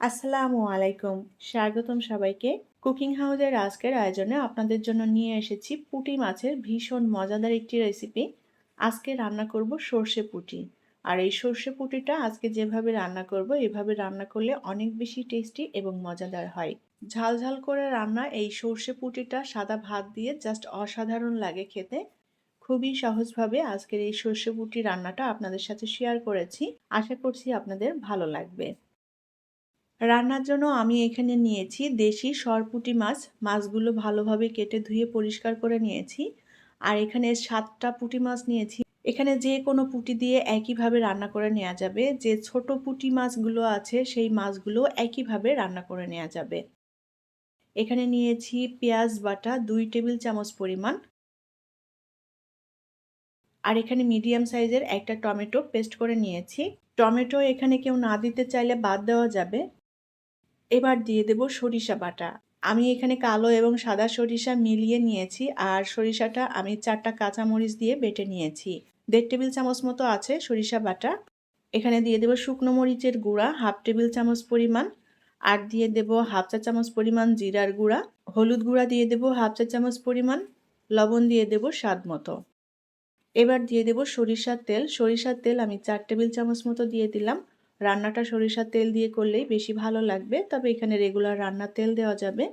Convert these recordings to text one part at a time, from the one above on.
আসসালামু আলাইকুম। স্বাগতম সবাইকে। কুকিং হাউসের আজকের আয়োজনে আপনাদের জন্য নিয়ে এসেছি পুঁটি মাছের ভীষণ মজাদার একটি রেসিপি। আজকে রান্না করব সর্ষে পুঁটি। আর এই সর্ষে পুঁটিটা আজকে যেভাবে রান্না করব, এভাবে রান্না করলে অনেক বেশি টেস্টি এবং মজাদার হয়। ঝাল ঝাল করে রান্না এই সর্ষে পুঁটিটা সাদা ভাত দিয়ে জাস্ট অসাধারণ লাগে খেতে। খুবই সহজভাবে আজকের এই সর্ষে পুঁটি রান্নাটা আপনাদের সাথে শেয়ার করেছি। আশা করছি আপনাদের ভালো লাগবে। রান্নার জন্য আমি এখানে নিয়েছি দেশি সরপুটি মাছ। মাছগুলো ভালোভাবে কেটে ধুয়ে পরিষ্কার করে নিয়েছি। আর এখানে সাতটা পুঁটি মাছ নিয়েছি। এখানে যে কোনো পুঁটি দিয়ে একইভাবে রান্না করে নেওয়া যাবে। যে ছোট পুঁটি মাছগুলো আছে, সেই মাছগুলো একইভাবে রান্না করে নেওয়া যাবে। এখানে নিয়েছি পেঁয়াজ বাটা, দুই টেবিল চামচ পরিমাণ। আর এখানে মিডিয়াম সাইজের একটা টমেটো পেস্ট করে নিয়েছি। টমেটো এখানে কেউ না দিতে চাইলে বাদ দেওয়া যাবে। এবার দিয়ে দেব সরিষা বাটা। আমি এখানে কালো এবং সাদা সরিষা মিলিয়ে নিয়েছি আর সরিষাটা আমি চারটা কাঁচামরিচ দিয়ে বেটে নিয়েছি। দেড় টেবিল চামচ মতো আছে সরিষা বাটা। এখানে দিয়ে দেব শুকনো মরিচের গুঁড়া, হাফ টেবিল চামচ পরিমাণ। আর দিয়ে দেব হাফ চা চামচ পরিমাণ জিরার গুঁড়া। হলুদ গুঁড়া দিয়ে দেব হাফ চা চামচ পরিমাণ। লবণ দিয়ে দেব স্বাদ মতো। এবার দিয়ে দেব সরিষার তেল। সরিষার তেল আমি চার টেবিল চামচ মতো দিয়ে দিলাম। রান্নাটা সরিষার তেল দিয়ে করলেই বেশি ভালো লাগবে, তবে এখানে রেগুলার রান্নার তেল দেওয়া যাবে।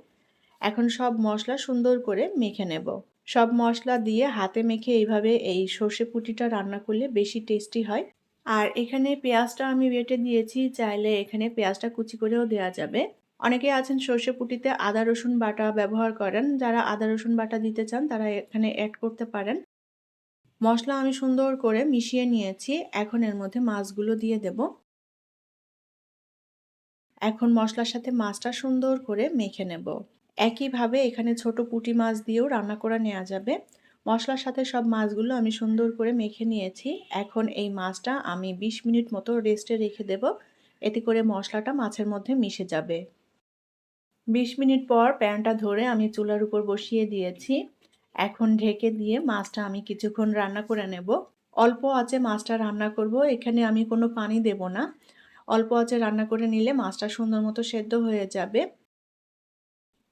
এখন সব মশলা সুন্দর করে মেখে নেব। সব মশলা দিয়ে হাতে মেখে এইভাবে এই সর্ষে পুটিটা রান্না করলে বেশি টেস্টি হয়। আর এখানে পেঁয়াজটা আমি বেটে দিয়েছি, চাইলে এখানে পেঁয়াজটা কুচি করেও দেওয়া যাবে। অনেকে আছেন সর্ষে পুটিতে আদা, রসুন বাটা ব্যবহার করেন। যারা আদা, রসুন বাটা দিতে চান, তারা এখানে অ্যাড করতে পারেন। মশলা আমি সুন্দর করে মিশিয়ে নিয়েছি। এখন এর মধ্যে মাছগুলো দিয়ে দেবো। এখন মশলার সাথে মাছটা সুন্দর করে মেখে নেব। একইভাবে এখানে ছোট পুঁটি মাছ দিয়েও রান্না করে নেওয়া যাবে। মশলার সাথে সব মাছগুলো আমি সুন্দর করে মেখে নিয়েছি। এখন এই মাছটা আমি ২০ মিনিট মতো রেস্টে রেখে দেব। এতে করে মশলাটা মাছের মধ্যে মিশে যাবে। ২০ মিনিট পর প্যানটা ধরে আমি চুলার উপর বসিয়ে দিয়েছি। এখন ঢেকে দিয়ে মাছটা আমি কিছুক্ষণ রান্না করে নেব। অল্প আছে মাছটা রান্না করব। এখানে আমি কোনো পানি দেব না। অল্প আঁচে রান্না করে নিলে মাছটা সুন্দর মতো সেদ্ধ হয়ে যাবে।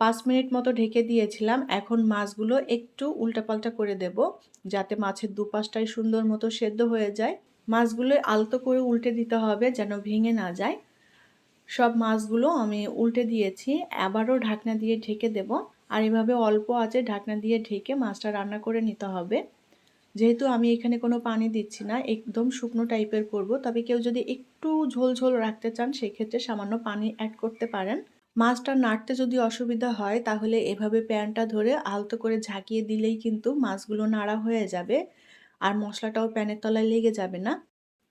পাঁচ মিনিট মতো ঢেকে দিয়েছিলাম। এখন মাছগুলো একটু উল্টাপাল্টা করে দেব, যাতে মাছের দুপাশটাই সুন্দর মতো সেদ্ধ হয়ে যায়। মাছগুলো আলতো করে উল্টে দিতে হবে যেন ভেঙে না যায়। সব মাছগুলো আমি উল্টে দিয়েছি। আবারও ঢাকনা দিয়ে ঢেকে দেব। আর এভাবে অল্প আছে ঢাকনা দিয়ে ঢেকে মাছটা রান্না করে নিতে হবে। যেহেতু আমি এখানে কোনো পানি দিচ্ছি না, একদম শুকনো টাইপের করব। তবে কেউ যদি একটু ঝোল ঝোল রাখতে চান, সেক্ষেত্রে সামান্য পানি অ্যাড করতে পারেন। মাছটা নাড়তে যদি অসুবিধা হয়, তাহলে এভাবে প্যানটা ধরে আলতো করে ঝাঁকিয়ে দিলেই কিন্তু মাছগুলো নাড়া হয়ে যাবে। আর মশলাটাও প্যানের তলায় লেগে যাবে না।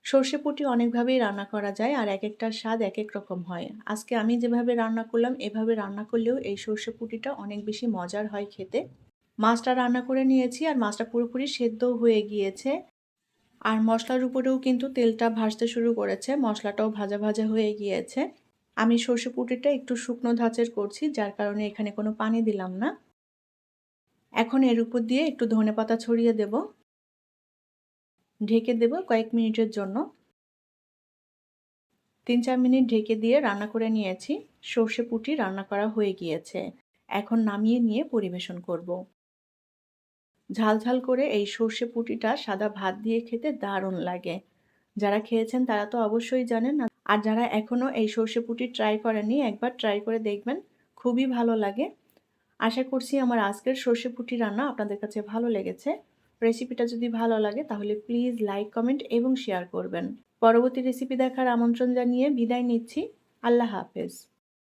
সর্ষে পুটি অনেকভাবেই রান্না করা যায় আর এক একটার স্বাদ এক এক রকম হয়। আজকে আমি যেভাবে রান্না করলাম, এভাবে রান্না করলেও এই সর্ষে পুটিটা অনেক বেশি মজার হয় খেতে। মাছটা রান্না করে নিয়েছি আর মাছটা পুরোপুরি সেদ্ধ হয়ে গিয়েছে। আর মশলার উপরেও কিন্তু তেলটা ভাজতে শুরু করেছে। মশলাটাও ভাজা ভাজা হয়ে গিয়েছে। আমি সর্ষে পুটিটা একটু শুকনো ধাঁচের করছি, যার কারণে এখানে কোনো পানি দিলাম না। এখন এর উপর দিয়ে একটু ধনে পাতা ছড়িয়ে দেব। ঢেকে দেব কয়েক মিনিটের জন্য। তিন চার মিনিট ঢেকে দিয়ে রান্না করে নিয়েছি। সর্ষে পুটি রান্না করা হয়ে গিয়েছে। এখন নামিয়ে নিয়ে পরিবেশন করব। ঝাল ঝাল করে এই সর্ষে পুটিটা সাদা ভাত দিয়ে খেতে দারুণ লাগে। যারা খেয়েছেন তারা তো অবশ্যই জানেন আর যারা এখনও এই সর্ষে পুটি ট্রাই করেননি, একবার ট্রাই করে দেখবেন, খুবই ভালো লাগে। আশা করছি আমার আজকের সর্ষে পুটি রান্না আপনাদের কাছে ভালো লেগেছে। রেসিপিটা যদি ভালো লাগে তাহলে প্লিজ লাইক কমেন্ট এবং শেয়ার করবেন। পরবর্তী রেসিপি দেখার আমন্ত্রণ জানিয়ে বিদায় নিচ্ছি। আল্লাহ হাফেজ।